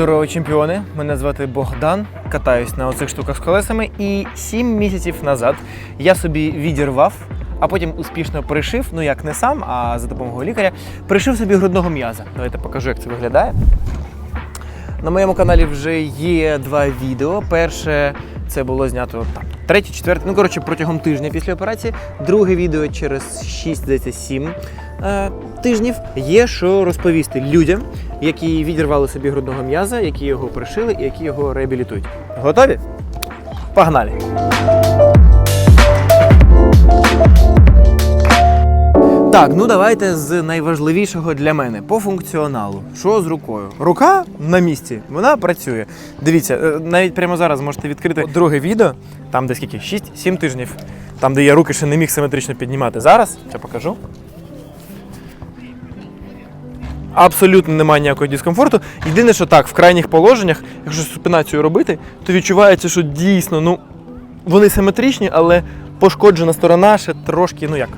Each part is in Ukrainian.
Здорово, чемпіони! Мене звати Богдан. Катаюсь на оцих штуках з колесами. І сім місяців назад я собі відірвав, а потім успішно пришив, ну як не сам, а за допомогою лікаря, пришив собі грудного м'яза. Давайте покажу, як це виглядає. На моєму каналі вже є два відео. Перше це було знято там. Третє, четверте, ну коротше, протягом тижня після операції. Друге відео через 6, здається, 7 е, тижнів є, що розповісти людям, які відірвали собі грудного м'яза, які його пришили і які його реабілітують. Готові? Погнали! Так, ну давайте з найважливішого для мене по функціоналу. Що з рукою? Рука на місці, вона працює. Дивіться, е, навіть прямо зараз можете відкрити друге відео, там де скільки? 6-7 тижнів, там де я руки ще не міг симетрично піднімати. Зараз я покажу. Абсолютно немає ніякого дискомфорту. Єдине, що так, в крайніх положеннях, якщо супинацію робити, то відчувається, що дійсно, ну, вони симетричні, але пошкоджена сторона ще трошки, ну як,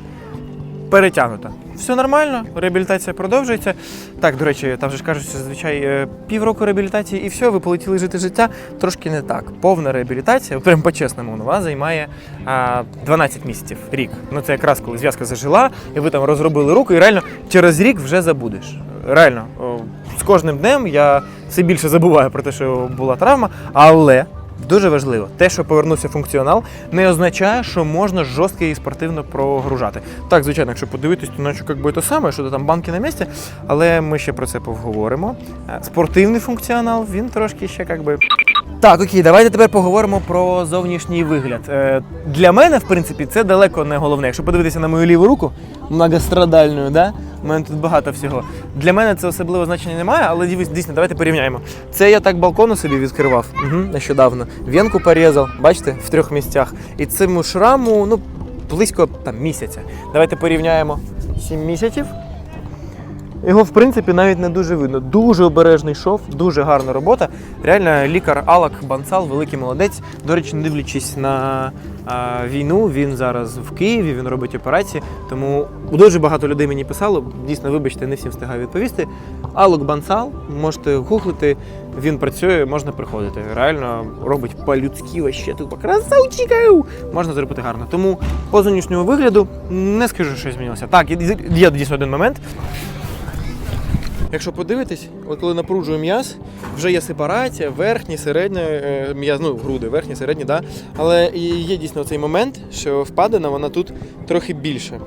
перетягнута. Все нормально, реабілітація продовжується. Так, до речі, там же ж кажуть, що зазвичай е, півроку реабілітації і все, ви полетіли жити життя. Трошки не так. Повна реабілітація, прям по-чесному, вас займає а, 12 місяців, рік. Ну це якраз коли зв'язка зажила, і ви там розробили руку, і реально через рік вже забудеш. Реально, з кожним днем я все більше забуваю про те, що була травма, але Дуже важливо, те, що повернувся функціонал, не означає, що можна жорстко і спортивно прогружати. Так, звичайно, якщо подивитись, то наче якби те саме, що там банки на місці, але ми ще про це поговоримо. Е, Спортивний функціонал, він трошки ще якби. Так, окей, давайте тепер поговоримо про зовнішній вигляд. Е, Для мене, в принципі, це далеко не головне. Якщо подивитися на мою ліву руку, многострадальну, да? У мене тут багато всього. Для мене це особливо значення немає, але дивись, дійсно, давайте порівняємо. Це я так балкону собі відкривав угу, нещодавно. Венку порізав, бачите, в трьох місцях. І цьому шраму ну, близько там, місяця. Давайте порівняємо 7 місяців. Його, в принципі, навіть не дуже видно. Дуже обережний шов, дуже гарна робота. Реально, лікар Алак Бансал, великий молодець. До речі, не дивлячись на а, війну, він зараз в Києві, він робить операції. Тому дуже багато людей мені писало. Дійсно, вибачте, не всім встигаю відповісти. Алок Бансал, можете гуглити, він працює, можна приходити. Реально робить по-людськи вообще тупо красавчиків! Можна зробити гарно. Тому по зовнішньому вигляду не скажу, що змінилося. Так, є дійсно один момент. Якщо подивитись, от коли напружую м'яз, вже є сепарація, верхні, середні, е, м'яз, ну, груди, верхні, середні, да. Але є дійсно цей момент, що впадина вона тут трохи більше.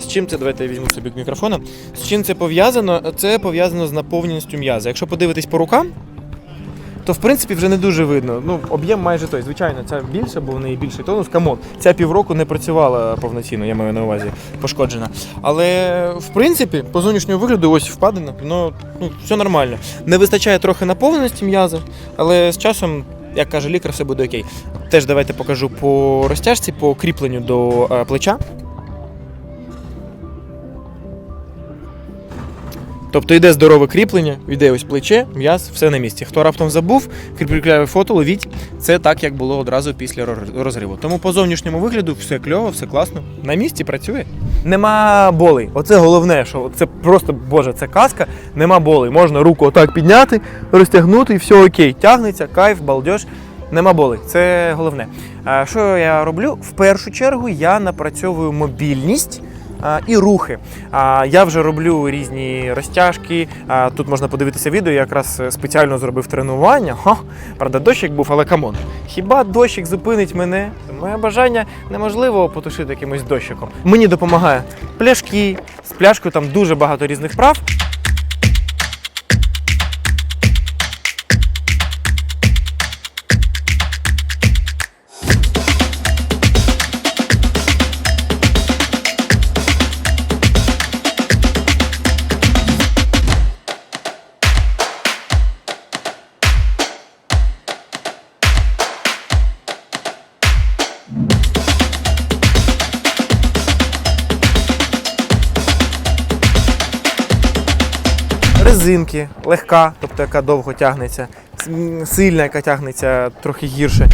З чим це, давайте я візьму собі мікрофона. З чим це пов'язано? Це пов'язано з наповненістю м'яза. Якщо подивитись по рукам, то в принципі вже не дуже видно. Ну, об'єм майже той. Звичайно, ця більша, бо в неї більший тонус. Камон, ця півроку не працювала повноцінно, я маю на увазі, пошкоджена. Але в принципі, по зовнішньому вигляду, ось впадена, ну, ну все нормально. Не вистачає трохи наповненості м'яза, але з часом. Як каже лікар, все буде окей. Теж давайте покажу по розтяжці, по кріпленню до е, плеча. Тобто йде здорове кріплення, йде ось плече, м'яз, все на місці. Хто раптом забув, прикріпляю фото, ловіть. Це так, як було одразу після розриву. Тому по зовнішньому вигляду все кльово, все класно. На місці працює. Нема болей. Оце головне, що це просто, боже, це казка. Нема болей. Можна руку отак підняти, розтягнути і все окей. Тягнеться, кайф, балдеж. Нема болей. Це головне. А що я роблю? В першу чергу я напрацьовую мобільність і рухи. Я вже роблю різні розтяжки. Тут можна подивитися відео, я якраз е, спеціально зробив тренування. Хо, правда, дощик був, але камон. Хіба дощик зупинить мене? Моє бажання неможливо потушити якимось дощиком. Мені допомагає пляшки. З пляшкою там дуже багато різних прав. Резинки, легка, тобто яка довго тягнеться, сильна, яка тягнеться трохи гірше.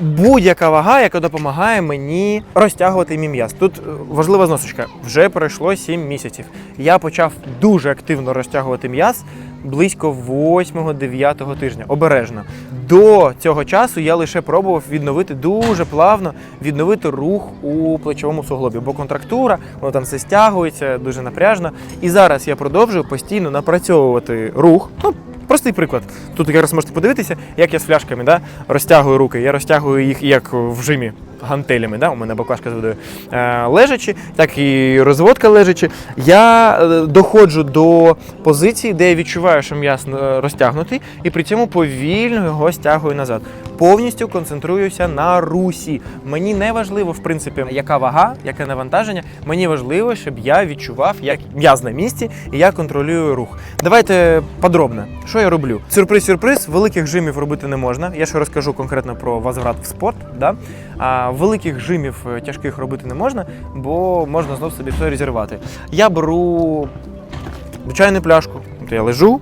Будь-яка вага, яка допомагає мені розтягувати мій м'яз. Тут е, важлива зносочка. Вже пройшло 7 місяців. Я почав дуже активно розтягувати м'яз близько 8-9 тижня. Обережно. До цього часу я лише пробував відновити дуже плавно відновити рух у плечовому суглобі, бо контрактура, воно там все стягується дуже напряжно. І зараз я продовжую постійно напрацьовувати рух. Ну, Простий приклад. Тут якраз можете подивитися, як я з фляшками да, розтягую руки. Я розтягую їх як в жимі гантелями. Да? У мене баклажка з водою е, лежачи, так і розводка лежачи. Я е, доходжу до позиції, де я відчуваю, що м'яз е, розтягнутий, і при цьому повільно його стягую назад. Повністю концентруюся на русі. Мені не важливо, в принципі, яка вага, яке навантаження. Мені важливо, щоб я відчував, як м'яз на місці і я контролюю рух. Давайте подробно. Що я роблю? Сюрприз-сюрприз, великих жимів робити не можна. Я ще розкажу конкретно про возврат в спорт. Да? А великих жимів е, тяжких робити не можна, бо можна знов собі все розірвати. Я беру звичайну пляшку. Я лежу,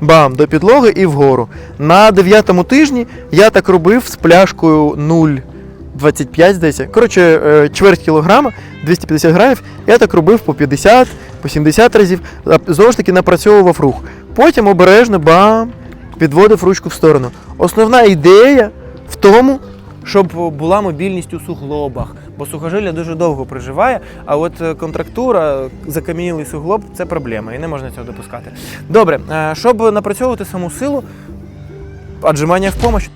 бам, до підлоги і вгору. На дев'ятому тижні я так робив з пляшкою 0,25, здається. Коротше, е, чверть кілограма, 250 грамів. Я так робив по 50, по 70 разів. Знову ж таки напрацьовував рух. Потім обережно бам, підводив ручку в сторону. Основна ідея в тому, щоб була мобільність у суглобах, бо сухожилля дуже довго приживає, а от е, контрактура, закам'янілий суглоб це проблема, і не можна цього допускати. Добре, е, щоб напрацьовувати саму силу, отжимання в помощь.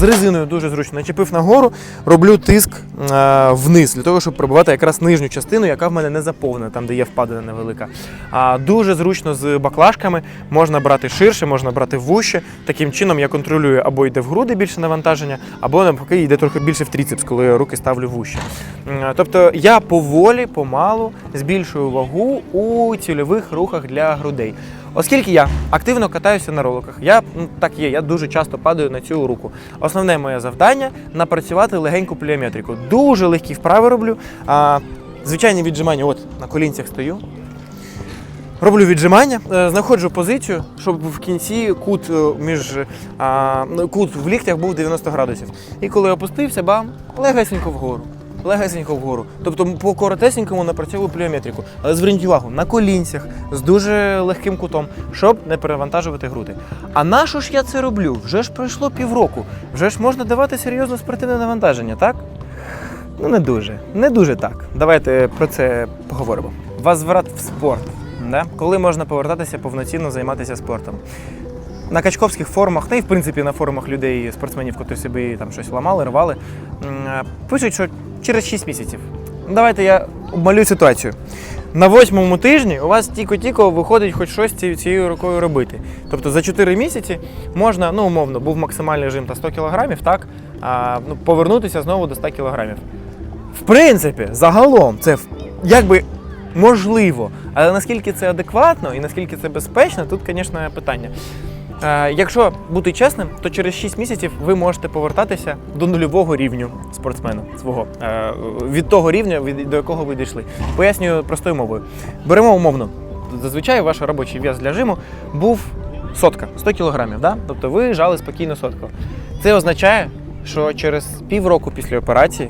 З резиною дуже зручно. Начепив нагору, роблю тиск е, вниз для того, щоб пробивати якраз нижню частину, яка в мене не заповнена, там де є впадина невелика. А дуже зручно з баклажками можна брати ширше, можна брати вуще. Таким чином я контролюю або йде в груди більше навантаження, або навпаки йде трохи більше в тріцепс, коли я руки ставлю вуще. Тобто я поволі, помалу збільшую вагу у цільових рухах для грудей. Оскільки я активно катаюся на роликах, я ну, так є, я дуже часто падаю на цю руку. Основне моє завдання напрацювати легеньку пліометрику. Дуже легкі вправи роблю. А, звичайні віджимання, от на колінцях стою. Роблю віджимання, е, знаходжу позицію, щоб в кінці кут е, між а, ну, кут в ліктях був 90 градусів. І коли опустився, бам, легесенько вгору. Легесенько вгору. Тобто по коротесенькому напрацьовую пліометрику. Але зверніть увагу, на колінцях з дуже легким кутом, щоб не перевантажувати груди. А на що ж я це роблю? Вже ж пройшло півроку. Вже ж можна давати серйозне спортивне навантаження, так? Ну, не дуже. Не дуже так. Давайте про це поговоримо. Возврат в спорт. Да? Коли можна повертатися повноцінно займатися спортом? На качковських форумах, та й в принципі на форумах людей, спортсменів, котрі собі там щось ламали, рвали, пишуть, що через 6 місяців. Давайте я обмалюю ситуацію. На восьмому тижні у вас тіко-тіко виходить хоч щось цією рукою робити. Тобто за 4 місяці можна, ну умовно, був максимальний режим та 100 кілограмів, так? А, ну, повернутися знову до 100 кілограмів. В принципі, загалом це якби можливо. Але наскільки це адекватно і наскільки це безпечно, тут, звісно, питання. Е, якщо бути чесним, то через 6 місяців ви можете повертатися до нульового рівню спортсмена свого е, від того рівня, до якого ви дійшли. Пояснюю простою мовою. Беремо умовно. Зазвичай ваш робочий вес для жиму був сотка, 100 кілограмів. Да? Тобто ви жали спокійно сотку. Це означає, що через півроку після операції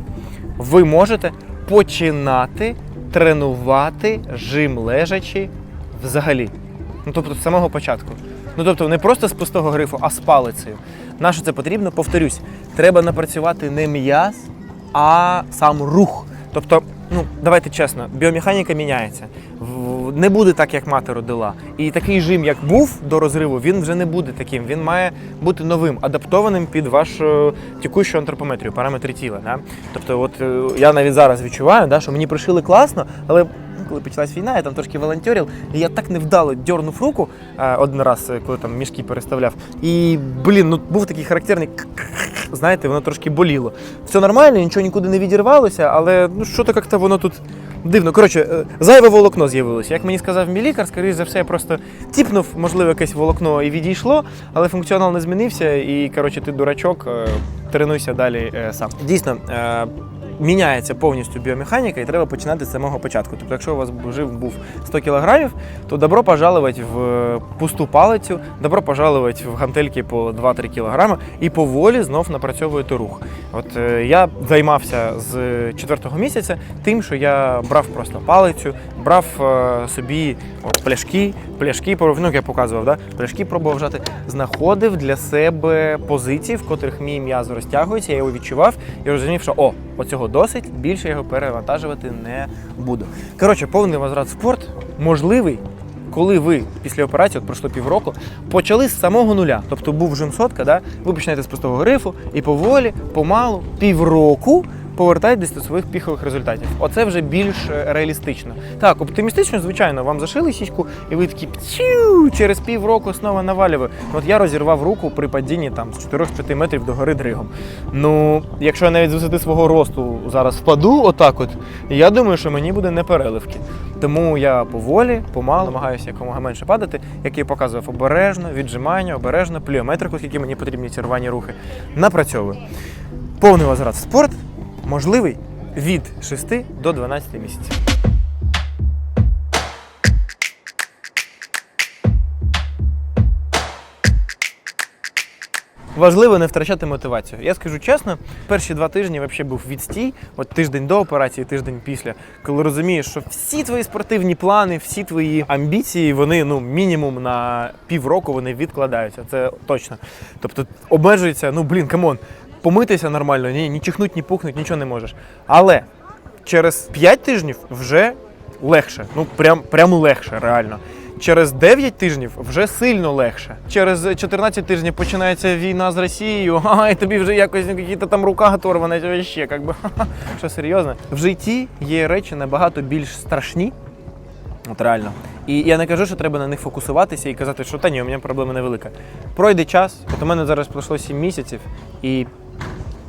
ви можете починати тренувати жим лежачи взагалі. Ну тобто з самого початку. Ну тобто не просто з пустого грифу, а з палицею. На що це потрібно? Повторюсь, треба напрацювати не м'яз, а сам рух. Тобто, ну давайте чесно, біомеханіка міняється. Не буде так, як мати родила. І такий жим, як був до розриву, він вже не буде таким. Він має бути новим, адаптованим під вашу текущу антропометрію, параметри тіла. Да? Тобто, от е, я навіть зараз відчуваю, да, що мені пришили класно, але коли почалась війна, я там трошки волонтерив, і я так невдало дьорнув руку е, один раз, е, коли там мішки переставляв. І блін, ну був такий характерний. Знаєте, воно трошки боліло. Все нормально, нічого нікуди не відірвалося, але ну що то як-то воно тут дивно. Коротше, е, зайве волокно з'явилося. Як мені сказав мій лікар, скоріш за все, я просто тіпнув, можливо, якесь волокно і відійшло, але функціонал не змінився. І коротше, ти дурачок, тренуйся далі сам. Дійсно. Міняється повністю біомеханіка і треба починати з самого початку. Тобто, якщо у вас жив був 100 кілограмів, то добро пожаловать в е, пусту палицю, добро пожаловать в гантельки по 2-3 кілограми і поволі знов напрацьовуєте рух. От е, я займався з четвертого місяця тим, що я брав просто палицю, брав е, собі пляшки, пляшки, ну, як я показував, да? пляшки пробував жати, знаходив для себе позиції, в котрих мій м'яз розтягується, я його відчував і розумів, що о, оцього досить, більше його перевантажувати не буду. Коротше, повний возврат спорт можливий. Коли ви після операції, от пройшло півроку, почали з самого нуля, тобто був жим сотка, да? ви починаєте з простого грифу і поволі, помалу, півроку повертаєтесь до своїх піхових результатів. Оце вже більш е, реалістично. Так, оптимістично, звичайно, вам зашили сіську, і ви такі пчу, через півроку знову навалювали. От я розірвав руку при падінні там з 4-5 метрів до гори дригом. Ну, якщо я навіть з висоти свого росту зараз впаду, отак от, я думаю, що мені буде не переливки. Тому я поволі, помалу намагаюся якомога менше падати, як я показував обережно, віджимання, обережно, пліометрику, скільки мені потрібні ці рвані рухи. Напрацьовую. Повний возврат в спорт можливий від 6 до 12 місяців. Важливо не втрачати мотивацію. Я скажу чесно, перші два тижні взагалі був відстій, от тиждень до операції, тиждень після, коли розумієш, що всі твої спортивні плани, всі твої амбіції, вони ну мінімум на півроку вони відкладаються. Це точно. Тобто обмежується, ну блін, камон, помитися нормально, ні, ні чихнуть, ні пухнуть, нічого не можеш. Але через 5 тижнів вже легше. Ну прям, прям легше, реально. Через 9 тижнів вже сильно легше. Через 14 тижнів починається війна з Росією, ага, і тобі вже якось якісь там рука оторвана, ще, як би, що серйозно. В житті є речі набагато більш страшні, От реально. І я не кажу, що треба на них фокусуватися і казати, що та ні, у мене проблема невелика. Пройде час, от у мене зараз пройшло 7 місяців, і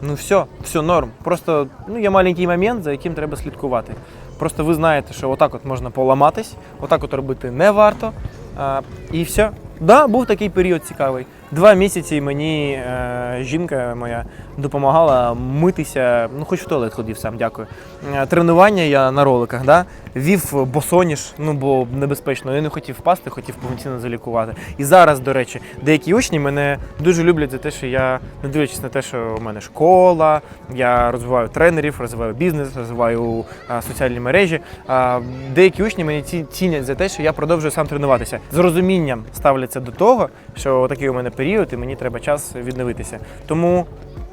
ну все, все норм. Просто ну, є маленький момент, за яким треба слідкувати. Просто ви знаєте, що отак от можна поламатись, отак от робити не варто. А, і все. Да, був такий період цікавий. Два місяці мені е, жінка моя допомагала митися, ну хоч в туалет ходив сам, дякую. Е, тренування я на роликах, да? вів босоніж, ну бо небезпечно. Я не хотів впасти, хотів повноцінно залікувати. І зараз, до речі, деякі учні мене дуже люблять за те, що я, не дивлячись на те, що в мене школа, я розвиваю тренерів, розвиваю бізнес, розвиваю а, соціальні мережі. А, деякі учні мені цінять за те, що я продовжую сам тренуватися. З розумінням ставляться до того, що такий у мене період, і мені треба час відновитися. Тому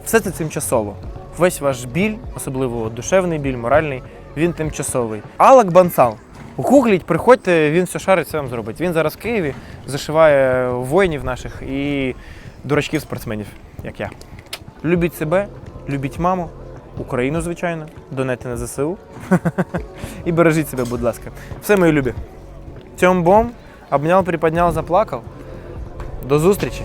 все це тимчасово. Весь ваш біль, особливо душевний біль, моральний, він тимчасовий. Алак Бансал. Гугліть, приходьте, він все шарить, все вам зробить. Він зараз в Києві зашиває воїнів наших і дурачків спортсменів, як я. Любіть себе, любіть маму, Україну, звичайно, донайте на ЗСУ. І бережіть себе, будь ласка. Все, мої любі. Цьом бом, обняв, приподняв, заплакав. До зустрічі!